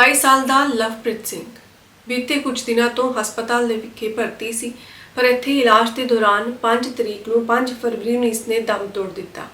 27 ਸਾਲ ਦਾ ਲਵਪ੍ਰੀਤ ਸਿੰਘ। ਬੀਤੇ ਕੁਝ ਦਿਨਾਂ ਤੋਂ ਹਸਪਤਾਲ ਦੇ ਵਿਖੇ ਭਰਤੀ ਸੀ, ਪਰ ਇੱਥੇ ਇਲਾਜ ਦੇ ਦੌਰਾਨ 5 ਤਰੀਕ ਨੂੰ 5 ਫਰਵਰੀ ਨੂੰ ਇਸਨੇ ਦਮ ਤੋੜ ਦਿੱਤਾ।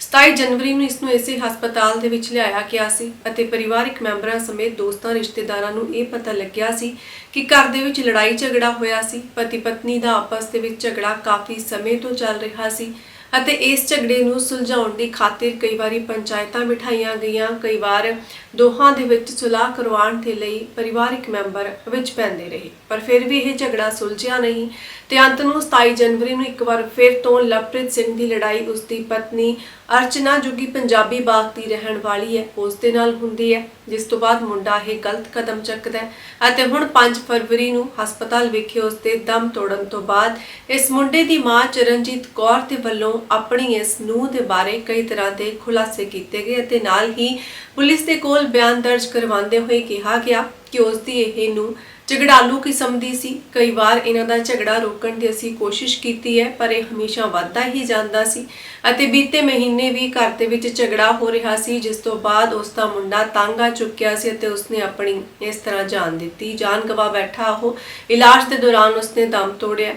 27 ਜਨਵਰੀ ਨੂੰ ਇਸ ਨੂੰ ਇਸੇ ਹਸਪਤਾਲ ਦੇ ਵਿੱਚ ਲਿਆਇਆ ਗਿਆ ਸੀ ਅਤੇ ਪਰਿਵਾਰਕ ਮੈਂਬਰਾਂ ਸਮੇਤ ਦੋਸਤਾਂ, ਰਿਸ਼ਤੇਦਾਰਾਂ ਨੂੰ ਇਹ ਪਤਾ ਲੱਗਿਆ ਸੀ ਕਿ ਘਰ ਦੇ ਵਿੱਚ ਲੜਾਈ ਝਗੜਾ ਹੋਇਆ ਸੀ। ਪਤੀ ਪਤਨੀ ਦਾ ਆਪਸ ਦੇ ਵਿੱਚ ਝਗੜਾ ਕਾਫੀ ਸਮੇਂ ਤੋਂ ਚੱਲ ਰਿਹਾ ਸੀ ਅਤੇ ਇਸ ਝਗੜੇ ਨੂੰ ਸੁਲਝਾਉਣ ਦੀ ਖਾਤਰ ਕਈ ਵਾਰੀ ਪੰਚਾਇਤਾਂ ਬਿਠਾਈਆਂ ਗਈਆਂ। ਕਈ ਵਾਰ ਦੋਹਾਂ ਦੇ ਵਿੱਚ ਸੁਲਾਹ ਕਰਵਾਉਣ ਦੇ ਲਈ ਪਰਿਵਾਰਿਕ ਮੈਂਬਰ ਵਿੱਚ ਪੈਂਦੇ ਰਹੇ, ਪਰ ਫਿਰ ਵੀ ਇਹ ਝਗੜਾ ਸੁਲਝਿਆ ਨਹੀਂ ਤੇ ਅੰਤ ਨੂੰ 27 ਜਨਵਰੀ ਨੂੰ ਇੱਕ ਵਾਰ ਫਿਰ ਤੋਂ ਲਵਪ੍ਰੀਤ ਸਿੰਘ ਦੀ ਲੜਾਈ ਉਸ ਦੀ ਪਤਨੀ ਅਰਚਨਾ ਜੋ ਪੰਜਾਬੀ ਬਾਗ ਦੀ ਰਹਿਣ ਵਾਲੀ ਹੈ, ਉਸ ਦੇ ਨਾਲ ਹੁੰਦੀ ਹੈ, ਜਿਸ ਤੋਂ ਬਾਅਦ ਮੁੰਡਾ ਇਹ ਗਲਤ ਕਦਮ ਚੱਕਦਾ ਹੈ ਅਤੇ ਹੁਣ 5 ਫਰਵਰੀ ਨੂੰ ਹਸਪਤਾਲ ਵਿਖੇ ਉਸ ਦੇ ਦਮ ਤੋੜਨ ਤੋਂ ਬਾਅਦ ਇਸ ਮੁੰਡੇ ਦੀ ਮਾਂ ਚਰਨਜੀਤ ਕੌਰ ਦੇ ਵੱਲੋਂ ਆਪਣੀ ਇਸ ਨੂੰਹ ਦੇ ਬਾਰੇ ਕਈ ਤਰ੍ਹਾਂ ਦੇ ਖੁਲਾਸੇ ਕੀਤੇ ਗਏ ਅਤੇ ਨਾਲ ਹੀ ਪੁਲਿਸ ਦੇ ਕੋਲ ਬਿਆਨ ਦਰਜ ਕਰਵਾਉਂਦੇ ਹੋਏ ਕਿਹਾ ਗਿਆ ਕਿ ਉਸ ਦੀ ਇਹ ਨੂੰ ਝਗੜਾਲੂ ਕਿਸਮ ਦੀ ਸੀ। ਕਈ ਵਾਰ ਇਹਨਾਂ ਦਾ ਝਗੜਾ ਰੋਕਣ ਦੀ ਅਸੀਂ ਕੋਸ਼ਿਸ਼ ਕੀਤੀ ਹੈ, ਪਰ ਇਹ ਹਮੇਸ਼ਾ ਵੱਧਦਾ ਹੀ ਜਾਂਦਾ ਸੀ ਅਤੇ ਬੀਤੇ ਮਹੀਨੇ ਵੀ ਘਰ ਦੇ ਵਿੱਚ ਝਗੜਾ ਹੋ ਰਿਹਾ ਸੀ, ਜਿਸ ਤੋਂ ਬਾਅਦ ਉਸ ਦਾ ਮੁੰਡਾ ਤੰਗ ਆ ਚੁੱਕਿਆ ਸੀ ਅਤੇ ਉਸਨੇ ਆਪਣੀ ਇਸ ਤਰ੍ਹਾਂ ਜਾਨ ਦਿੱਤੀ। ਜਾਨ ਗਵਾ ਬੈਠਾ ਉਹ ਇਲਾਜ ਦੇ ਦੌਰਾਨ ਉਸਨੇ ਦਮ ਤੋੜਿਆ।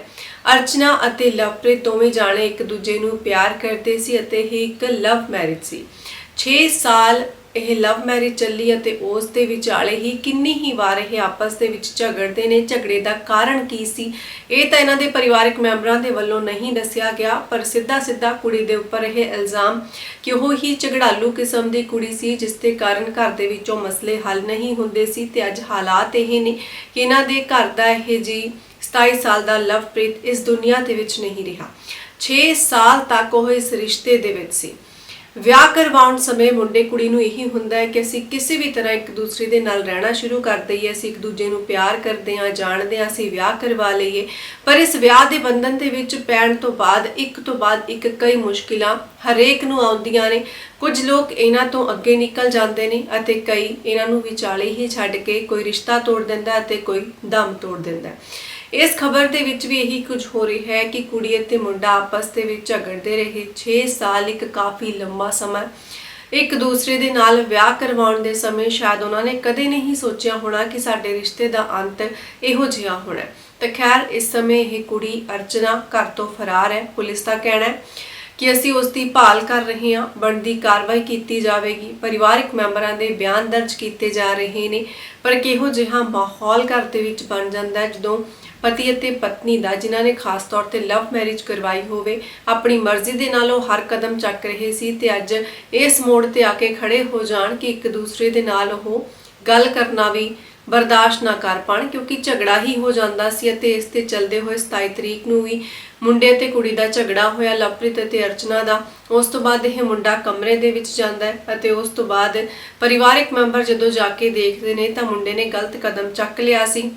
ਅਰਚਨਾ ਅਤੇ ਲਵਪ੍ਰੀਤ ਦੋਵੇਂ ਜਾਣੇ ਇੱਕ ਦੂਜੇ ਨੂੰ ਪਿਆਰ ਕਰਦੇ ਸੀ ਅਤੇ ਇਹ ਇੱਕ ਲਵ ਮੈਰਿਜ ਸੀ। 6 ਸਾਲ ਇਹ ਲਵ ਮੈਰਿਜ ਚੱਲੀ ਅਤੇ ਉਸ ਦੇ ਵਿਚਾਲੇ ਹੀ ਕਿੰਨੀ ਹੀ ਵਾਰ ਇਹ ਆਪਸ ਦੇ ਵਿੱਚ ਝਗੜਦੇ ਨੇ, ਝਗੜੇ ਦਾ ਕਾਰਨ ਕੀ ਸੀ? ਇਹ ਤਾਂ ਇਹਨਾਂ ਦੇ ਪਰਿਵਾਰਕ ਮੈਂਬਰਾਂ ਦੇ ਵੱਲੋਂ ਨਹੀਂ ਦੱਸਿਆ ਗਿਆ, ਪਰ ਸਿੱਧਾ ਸਿੱਧਾ ਕੁੜੀ ਦੇ ਉੱਪਰ ਇਹ ਇਲਜ਼ਾਮ ਕਿ ਉਹ ਹੀ ਝਗੜਾਲੂ ਕਿਸਮ ਦੀ ਕੁੜੀ ਸੀ, ਜਿਸ ਦੇ ਕਾਰਨ ਘਰ ਦੇ ਵਿੱਚੋਂ ਮਸਲੇ ਹੱਲ ਨਹੀਂ ਹੁੰਦੇ ਸੀ ਤੇ ਅੱਜ ਹਾਲਾਤ ਇਹ ਨੇ ਕਿ ਇਹਨਾਂ ਦੇ ਘਰ ਦਾ ਇਹ ਜੀ 27 ਸਾਲ ਦਾ ਲਵਪ੍ਰੀਤ ਇਸ ਦੁਨੀਆ ਦੇ ਵਿੱਚ ਨਹੀਂ ਰਿਹਾ। 6 ਸਾਲ ਤੱਕ ਉਹ ਇਸ ਰਿਸ਼ਤੇ ਦੇ ਵਿੱਚ ਸੀ। ਵਿਆਹ ਕਰਵਾਉਣ ਸਮੇਂ ਮੁੰਡੇ ਕੁੜੀ ਨੂੰ ਇਹੀ ਹੁੰਦਾ ਹੈ ਕਿ ਅਸੀਂ ਕਿਸੇ ਵੀ ਤਰ੍ਹਾਂ ਇੱਕ ਦੂਸਰੇ ਦੇ ਨਾਲ ਰਹਿਣਾ ਸ਼ੁਰੂ ਕਰ ਦਈਏ, ਅਸੀਂ ਇੱਕ ਦੂਜੇ ਨੂੰ ਪਿਆਰ ਕਰਦੇ ਹਾਂ, ਜਾਣਦੇ ਹਾਂ, ਅਸੀਂ ਵਿਆਹ ਕਰਵਾ ਲਈਏ। ਪਰ ਇਸ ਵਿਆਹ ਦੇ ਬੰਧਨ ਦੇ ਵਿੱਚ ਪੈਣ ਤੋਂ ਬਾਅਦ, ਇੱਕ ਤੋਂ ਬਾਅਦ ਇੱਕ ਕਈ ਮੁਸ਼ਕਿਲਾਂ ਹਰੇਕ ਨੂੰ ਆਉਂਦੀਆਂ ਨੇ। ਕੁਝ ਲੋਕ ਇਹਨਾਂ ਤੋਂ ਅੱਗੇ ਨਿਕਲ ਜਾਂਦੇ ਨੇ ਅਤੇ ਕਈ ਇਹਨਾਂ ਨੂੰ ਵਿਚਾਲੇ ਹੀ ਛੱਡ ਕੇ ਕੋਈ ਰਿਸ਼ਤਾ ਤੋੜ ਦਿੰਦਾ ਅਤੇ ਕੋਈ ਦਮ ਤੋੜ ਦਿੰਦਾ ਇਸ ਖਬਰ ਦੇ ਵਿੱਚ ਵੀ ਇਹੀ ਕੁਝ ਹੋ ਰਿਹਾ ਹੈ ਕਿ ਕੁੜੀ ਅਤੇ ਮੁੰਡਾ ਆਪਸ ਦੇ ਵਿੱਚ ਝਗੜਦੇ ਰਹੇ। 6 ਸਾਲ ਇੱਕ ਕਾਫੀ ਲੰਮਾ ਸਮਾਂ ਇੱਕ ਦੂਸਰੇ ਦੇ ਨਾਲ ਵਿਆਹ ਕਰਵਾਉਣ ਦੇ ਸਮੇਂ ਸ਼ਾਇਦ ਉਹਨਾਂ ਨੇ ਕਦੇ ਨਹੀਂ ਸੋਚਿਆ ਹੋਣਾ ਕਿ ਸਾਡੇ ਰਿਸ਼ਤੇ ਦਾ ਅੰਤ ਇਹੋ ਜਿਹਾ ਹੋਣਾ ਤਾਂ ਖੈਰ, ਇਸ ਸਮੇਂ ਇਹ ਕੁੜੀ ਅਰਚਨਾ ਘਰ ਤੋਂ ਫਰਾਰ ਹੈ। ਪੁਲਿਸ ਦਾ ਕਹਿਣਾ ਹੈ ਕਿ ਅਸੀਂ ਉਸ ਦੀ ਭਾਲ ਕਰ ਰਹੇ ਹਾਂ, ਬਣਦੀ ਕਾਰਵਾਈ ਕੀਤੀ ਜਾਵੇਗੀ। ਪਰਿਵਾਰਕ ਮੈਂਬਰਾਂ ਦੇ ਬਿਆਨ ਦਰਜ ਕੀਤੇ ਜਾ ਰਹੇ ਨੇ, ਪਰ ਕਿਹੋ ਜਿਹਾ ਮਾਹੌਲ ਘਰ ਦੇ ਵਿੱਚ ਬਣ ਜਾਂਦਾ ਹੈ, ਜਦੋਂ ਪਤੀ ਅਤੇ ਪਤਨੀ ਦਾ, ਜਿਨ੍ਹਾਂ ਨੇ ਖਾਸ ਤੌਰ ਤੇ ਲਵ ਮੈਰਿਜ ਕਰਵਾਈ ਹੋਵੇ, ਆਪਣੀ ਮਰਜ਼ੀ ਦੇ ਨਾਲ ਉਹ ਹਰ ਕਦਮ ਚੱਕ ਰਹੇ ਸੀ ਤੇ ਅੱਜ ਇਸ ਮੋੜ ਤੇ ਆ ਕੇ ਖੜੇ ਹੋ ਜਾਣ ਕਿ ਇੱਕ ਦੂਸਰੇ ਦੇ ਨਾਲ ਉਹ ਗੱਲ ਕਰਨਾ ਵੀ ਬਰਦਾਸ਼ਤ ਨਾ ਕਰ ਪਾਣ, ਕਿਉਂਕਿ ਝਗੜਾ ਹੀ ਹੋ ਜਾਂਦਾ ਸੀ ਅਤੇ ਇਸ ਤੇ ਚੱਲਦੇ ਹੋਏ 27 ਤਰੀਕ ਨੂੰ ਵੀ ਮੁੰਡੇ ਤੇ ਕੁੜੀ ਦਾ ਝਗੜਾ ਹੋਇਆ, ਲਵਪ੍ਰੀਤ ਅਤੇ ਅਰਚਨਾ ਦਾ। ਉਸ ਤੋਂ ਬਾਅਦ ਇਹ ਮੁੰਡਾ ਕਮਰੇ ਦੇ ਵਿੱਚ ਜਾਂਦਾ ਹੈ ਅਤੇ ਉਸ ਤੋਂ ਬਾਅਦ ਪਰਿਵਾਰਕ ਮੈਂਬਰ ਜਦੋਂ ਜਾ ਕੇ ਦੇਖਦੇ ਨੇ ਤਾਂ ਮੁੰਡੇ ਨੇ ਗਲਤ ਕਦਮ ਚੱਕ ਲਿਆ ਸੀ।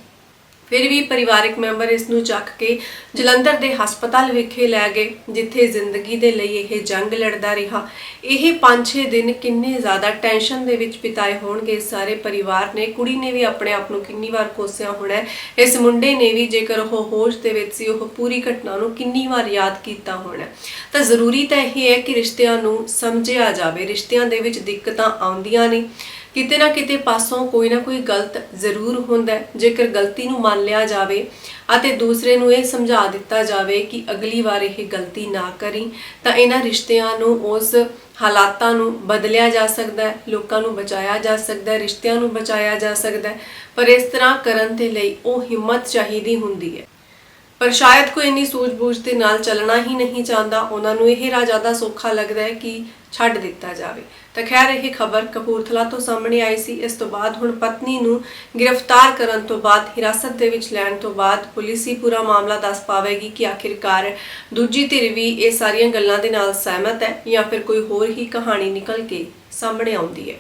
ਫਿਰ ਵੀ ਪਰਿਵਾਰਕ ਮੈਂਬਰ ਇਸ ਨੂੰ ਚੱਕ ਕੇ ਜਲੰਧਰ ਦੇ ਹਸਪਤਾਲ ਵਿਖੇ ਲੈ ਗਏ, ਜਿੱਥੇ ਜ਼ਿੰਦਗੀ ਦੇ ਲਈ ਇਹ ਜੰਗ ਲੜਦਾ ਰਿਹਾ। ਇਹ 5-6 ਦਿਨ ਕਿੰਨੇ ਜ਼ਿਆਦਾ ਟੈਨਸ਼ਨ ਦੇ ਵਿੱਚ ਬਿਤਾਏ ਹੋਣਗੇ। ਸਾਰੇ ਪਰਿਵਾਰ ਨੇ, ਕੁੜੀ ਨੇ ਵੀ ਆਪਣੇ ਆਪ ਨੂੰ ਕਿੰਨੀ ਵਾਰ ਕੋਸਿਆ ਹੋਣਾ ਇਸ ਮੁੰਡੇ ਨੇ ਵੀ ਜੇਕਰ ਉਹ ਹੋਸ਼ ਦੇ ਵਿੱਚ ਸੀ, ਉਹ ਪੂਰੀ ਘਟਨਾ ਨੂੰ ਕਿੰਨੀ ਵਾਰ ਯਾਦ ਕੀਤਾ ਹੋਣਾ ਤਾਂ ਜ਼ਰੂਰੀ ਤਾਂ ਇਹ ਹੈ ਕਿ ਰਿਸ਼ਤਿਆਂ ਨੂੰ ਸਮਝਿਆ ਜਾਵੇ। ਰਿਸ਼ਤਿਆਂ ਦੇ ਵਿੱਚ ਦਿੱਕਤਾਂ ਆਉਂਦੀਆਂ ਨੇ। ਕਿਤੇ ਨਾ ਕਿਤੇ ਪਾਸੋਂ ਕੋਈ ਨਾ ਕੋਈ ਗਲਤ ਜ਼ਰੂਰ ਹੁੰਦਾ ਹੈ। ਜੇਕਰ ਗਲਤੀ ਨੂੰ ਮੰਨ ਲਿਆ ਜਾਵੇ ਅਤੇ ਦੂਸਰੇ ਨੂੰ ਇਹ ਸਮਝਾ ਦਿੱਤਾ ਜਾਵੇ ਕਿ ਅਗਲੀ ਵਾਰ ਇਹ ਗਲਤੀ ਨਾ ਕਰੀ, ਤਾਂ ਇਹਨਾਂ ਰਿਸ਼ਤਿਆਂ ਨੂੰ ਉਸ ਹਾਲਾਤਾਂ ਨੂੰ ਬਦਲਿਆ ਜਾ ਸਕਦਾ ਹੈ, ਲੋਕਾਂ ਨੂੰ ਬਚਾਇਆ ਜਾ ਸਕਦਾ ਹੈ, ਰਿਸ਼ਤਿਆਂ ਨੂੰ ਬਚਾਇਆ ਜਾ ਸਕਦਾ ਹੈ। ਪਰ ਇਸ ਤਰ੍ਹਾਂ ਕਰਨ ਦੇ ਲਈ ਉਹ ਹਿੰਮਤ ਚਾਹੀਦੀ ਹੁੰਦੀ ਹੈ। ਪਰ ਸ਼ਾਇਦ ਕੋਈ ਇੰਨੀ ਸੂਝ-ਬੂਝ ਦੇ ਨਾਲ ਚੱਲਣਾ ਹੀ ਨਹੀਂ ਚਾਹੁੰਦਾ। ਉਹਨਾਂ ਨੂੰ ਇਹ ਰਾਹ ਜ਼ਿਆਦਾ ਸੌਖਾ ਲੱਗਦਾ ਹੈ ਕਿ ਛੱਡ ਦਿੱਤਾ ਜਾਵੇ। ਤਾਂ ਖੈਰ ਇਹ ਖਬਰ ਕਪੂਰਥਲਾ ਤੋਂ ਸਾਹਮਣੇ ਆਈ ਸੀ। ਇਸ ਤੋਂ ਬਾਅਦ ਹੁਣ ਪਤਨੀ ਨੂੰ ਗ੍ਰਿਫਤਾਰ ਕਰਨ ਤੋਂ ਬਾਅਦ, ਹਿਰਾਸਤ ਦੇ ਵਿੱਚ ਲੈਣ ਤੋਂ ਬਾਅਦ ਪੁਲਿਸ ਹੀ ਪੂਰਾ ਮਾਮਲਾ ਦੱਸ ਪਾਵੇਗੀ ਕਿ ਆਖਿਰਕਾਰ ਦੂਜੀ ਧਿਰ ਵੀ ਇਹ ਸਾਰੀਆਂ ਗੱਲਾਂ ਦੇ ਨਾਲ ਸਹਿਮਤ ਹੈ ਜਾਂ ਫਿਰ ਕੋਈ ਹੋਰ ਹੀ ਕਹਾਣੀ ਨਿਕਲ ਕੇ ਸਾਹਮਣੇ ਆਉਂਦੀ ਹੈ।